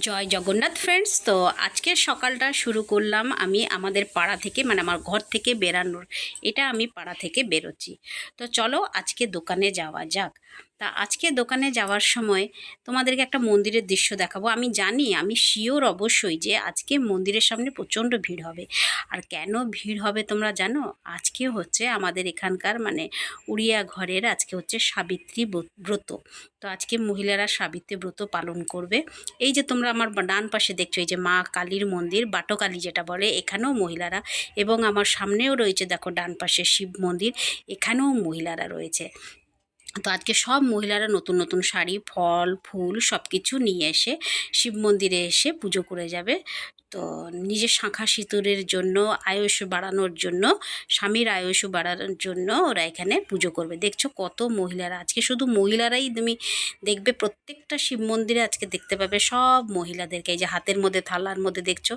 জয় Jagannath friends তো আজকের সকালটা শুরু করলাম আমি আমাদের পাড়া থেকে মানে আমার ঘর থেকে বেরানোর এটা আমি পাড়া থেকে বেরোচ্ছি। তো চলো আজকে দোকানে যাওয়া যাক। তা আজকে দোকানে যাওয়ার সময় তোমাদেরকে একটা মন্দিরের দৃশ্য দেখাবো। আমি জানি, আমি শিওর অবশ্যই যে আজকে মন্দিরের সামনে প্রচণ্ড ভিড় হবে। আর কেন ভিড় হবে তোমরা জানো? আজকে হচ্ছে আমাদের এখানকার মানে উড়িয়া ঘরের আজকে হচ্ছে সাবিত্রী ব্রত- তো আজকে মহিলারা সাবিত্রী ব্রত পালন করবে। এই যে তোমরা আমার ডান পাশে দেখছ, এই যে মা কালীর মন্দির, বাটকালী যেটা বলে, এখানেও মহিলারা এবং আমার সামনেও রয়েছে, দেখো ডান পাশে শিব মন্দির, এখানেও মহিলারা রয়েছে। তো আজকে সব মহিলারা নতুন নতুন শাড়ি, ফল, ফুল সব কিছু নিয়ে এসে শিব মন্দিরে এসে পুজো করে যাবে। তো নিজের শাঁখা সিঁদুরের জন্য আয়ুষ বাড়ানোর জন্য, স্বামীর আয়ুষ বাড়ানোর জন্য ওরা এখানে পুজো করবে। দেখছ কত মহিলারা। আজকে শুধু মহিলারাই তুমি দেখবে, প্রত্যেকটা শিব মন্দিরে আজকে দেখতে পাবে সব মহিলাদেরকে। এই যে হাতের মধ্যে, থালার মধ্যে দেখছ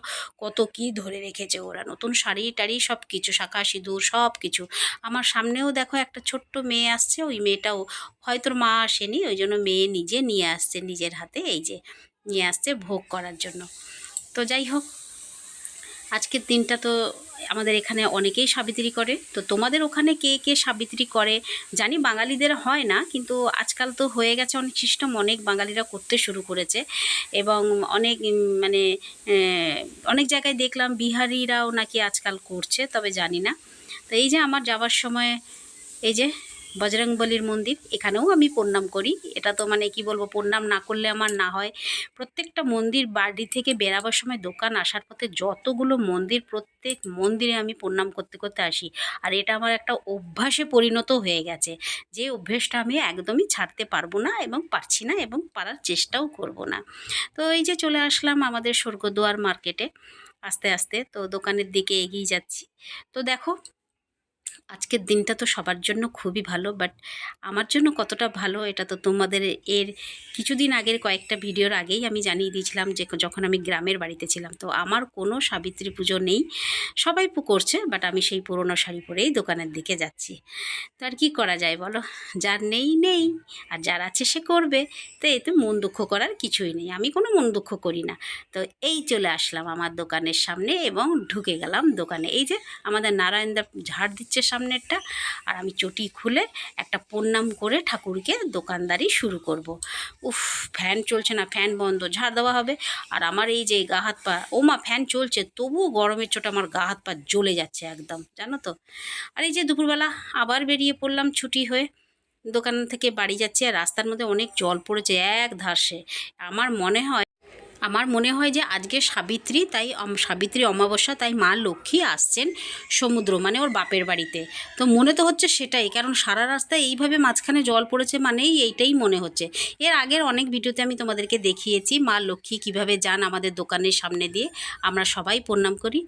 কত কি ধরে রেখেছে ওরা। নতুন শাড়ি টাড়ি সব কিছু শাঁখা সিঁদুর সব কিছু আমার সামনেও দেখো একটা ছোট্ট মেয়ে আসছে, ওই মেয়েটাও হয়তো মা আসেনি, ওই জন্য মেয়ে নিজে নিয়ে আসছে নিজের হাতে, এই যে নিয়ে আসছে ভোগ করার জন্য। তো যাই হোক, আজকের দিনটা তো আমাদের এখানে অনেকেই সাবিত্রী করে। তো তোমাদের ওখানে কে কে সাবিত্রী করে জানি বাঙালিদের হয় না, কিন্তু আজকাল তো হয়ে গেছে অনেক সিস্টেম অনেক বাঙালিরা করতে শুরু করেছে। এবং অনেক মানে অনেক জায়গায় দেখলাম বিহারিরাও নাকি আজকাল করছে, তবে জানি না। তো এই যে আমার যাওয়ার সময়, এই যে বজরংবলির মন্দির, এখানেও আমি প্রণাম করি। এটা তো মানে কি বলব, প্রণাম না করলে আমার না হয়। প্রত্যেকটা মন্দির বাড়ি থেকে বেরাবার সময় দোকান আসার পথে যতগুলো মন্দির, প্রত্যেক মন্দিরে আমি প্রণাম করতে করতে আসি। আর এটা আমার একটা অভ্যাসে পরিণত হয়ে গেছে। যে অভ্যেসটা আমি একদমই ছাড়তে পারব না এবং পারছি না এবং পারার চেষ্টাও করব না। তো এই যে চলে আসলাম আমাদের স্বর্গদুয়ার মার্কেটে। আস্তে আস্তে তো দোকানের দিকে এগিয়ে যাচ্ছি। তো দেখো আজকের দিনটা তো সবার জন্য খুবই ভালো বাট আমার জন্য কতটা ভালো এটা তো তোমাদের এর কিছুদিন আগের কয়েকটা ভিডিওর আগেই আমি জানিয়ে দিয়েছিলাম যে যখন আমি গ্রামের বাড়িতে ছিলাম, তো আমার কোনো সাবিত্রী পুজো নেই। সবাই করছে বাট আমি সেই পুরোনো শাড়ি পরেই দোকানের দিকে যাচ্ছি। তো আর কী করা যায় বলো? যার নেই নেই, আর যার আছে সে করবে। তো এতে মন দুঃখ করার কিছুই নেই, আমি কোনো মন দুঃখ করি না। তো এই চলে আসলাম আমার দোকানের সামনে এবং ঢুকে গেলাম দোকানে। এই যে আমাদের নারায়ণদা ঝাড় দিচ্ছে সামনেরটা। আর আমি চটি খুলে একটা প্রণাম করে ঠাকুরকে দোকানদারি শুরু করব। উফ, ফ্যান চলছে না, ফ্যান বন্ধ, ঝাড় দেওয়া হবে। আর আমার এই যে গা হাত পা, ও মা, ফ্যান চলছে তবুও গরমের চোটে আমার গা হাত পা জ্বলে যাচ্ছে একদম, জানো তো? আর এই যে দুপুরবেলা আবার বেরিয়ে পড়লাম ছুটি হয়ে। দোকান থেকে বাড়ি যাচ্ছি আর রাস্তার মধ্যে অনেক জল পড়েছে, এক ধাসে। আমার মনে হয় আমার মনে হয় যে আজকে সাবিত্রী, তাই সাবিত্রী অমাবস্যা, তাই মা লক্ষ্মী আসছেন সমুদ্র মানে ওর বাপের বাড়িতে। তো মনে তো হচ্ছে সেটাই, কারণ সারা রাস্তায় এইভাবে মাঝখানে জল পড়েছে মানেই এইটাই মনে হচ্ছে। এর আগের অনেক ভিডিওতে আমি তোমাদেরকে দেখিয়েছি, মা লক্ষ্মী কীভাবে যান আমাদের দোকানের সামনে দিয়ে, আমরা সবাই প্রণাম করি।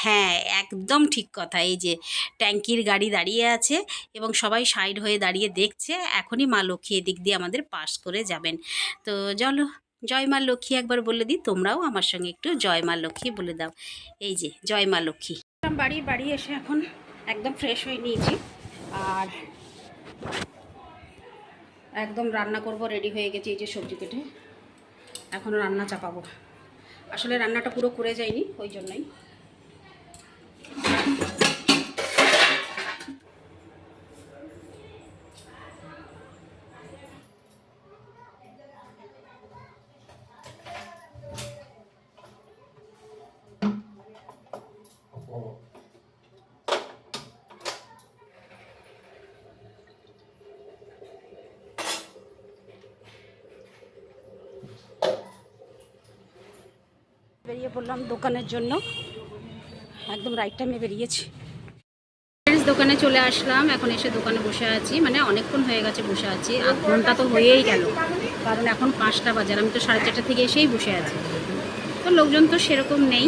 হ্যাঁ একদম ঠিক কথা, এই যে ট্যাঙ্কির গাড়ি দাঁড়িয়ে আছে এবং সবাই সাইড হয়ে দাঁড়িয়ে দেখছে, এখনই মা লক্ষ্মী এদিক দিয়ে আমাদের পাস করে যাবেন। তো চলো জয় মা লক্ষ্মী একবার বলে দিই, তোমরাও আমার সঙ্গে একটু জয় মা লক্ষ্মী বলে দাও। এই যে, জয় মা লক্ষ্মী। বাড়ি বাড়ি এসে এখন একদম ফ্রেশ হয়ে নিয়েছি। আর একদম রান্না করব রেডি হয়ে গেছি এই যে সবজি কেটে। এখন রান্না চাপাবো। আসলে রান্নাটা পুরো করে যায়নি ওই জন্যই। বেরিয়ে পড়লাম দোকানের জন্য। একদম রাইট টাইমে বেরিয়েছি। দোকানে চলে আসলাম, এখন এসে দোকানে বসে আছি। মানে অনেকক্ষণ হয়ে গেছে বসে আছি, আধ ঘণ্টা তো হয়েই গেল। কারণ এখন পাঁচটা বাজার, আমি তো সাড়ে চারটা থেকে এসেই বসে আছি। তো লোকজন তো সেরকম নেই।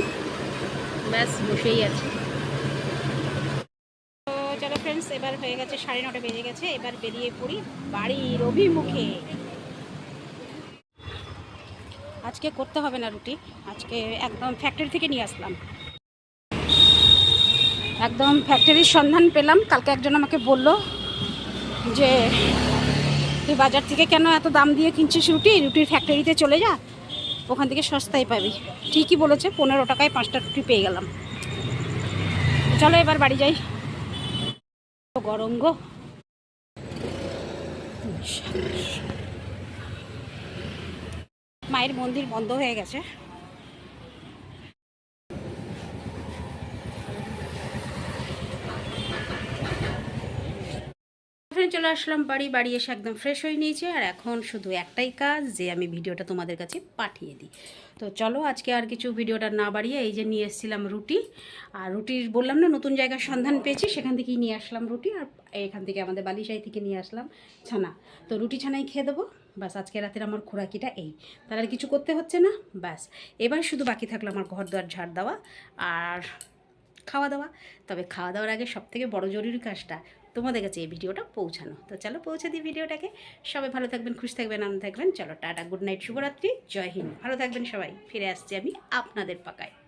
ব্যাস, বসেই আছি। তো চলো ফ্রেন্ডস এবার হয়ে গেছে সাড়ে নটা বেজে গেছে। এবার বেরিয়ে পড়ি বাড়ির অভিমুখে। আজকে করতে হবে না রুটি, আজকে একদম ফ্যাক্টরি থেকে নিয়ে আসলাম। একদম ফ্যাক্টরির সন্ধান পেলাম, কালকে একজন আমাকে বলল যে, তুই বাজার থেকে কেন এত দাম দিয়ে কিনছিস রুটি? রুটির ফ্যাক্টরিতে চলে যা, ওখান থেকে সস্তায় পাবি। ঠিকই বলেছে, পনেরো টাকায় পাঁচটা রুটি পেয়ে গেলাম। চলো এবার বাড়ি যাই। গরম গো। মায়ের মন্দির বন্ধ হয়ে গেছে। চলে আসলাম বাড়ি বাড়ি এসে একদম ফ্রেশ হয়ে নিয়েছে। আর এখন শুধু একটাই কাজ যে আমি ভিডিওটা তোমাদের কাছে পাঠিয়ে দিই। তো চলো আজকে আর কিছু ভিডিওটা না বাড়িয়ে এই যে নিয়ে এসেছিলাম রুটি। আর রুটির বললাম না, নতুন জায়গার সন্ধান পেয়েছি, সেখান থেকেই নিয়ে আসলাম রুটি। আর এখান থেকে আমাদের বালিশাই থেকে নিয়ে আসলাম ছানা। তো রুটি ছানাই খেয়ে দেবো। ব্যাস আজকে রাতের আমার খোরাকিটা এই। তার আর কিছু করতে হচ্ছে না? ব্যাস এবার শুধু বাকি থাকল আমার ঘর দুয়ার ঝাড় দেওয়া। আর খাওয়া দাওয়া তবে খাওয়া দাওয়ার আগে সব থেকে বড় জরুরি কাজটা তোমাদের কাছে এই ভিডিওটা পৌঁছানো। তো চলো পৌঁছে দিই ভিডিওটাকে। সবাই ভালো থাকবেন, খুশি থাকবেন, আনন্দ থাকবেন। চলো টাটা, গুড নাইট, শুভরাত্রি, জয় হিন্দ। ভালো থাকবেন সবাই। ফিরে আসছি আমি আপনাদের পাকায়।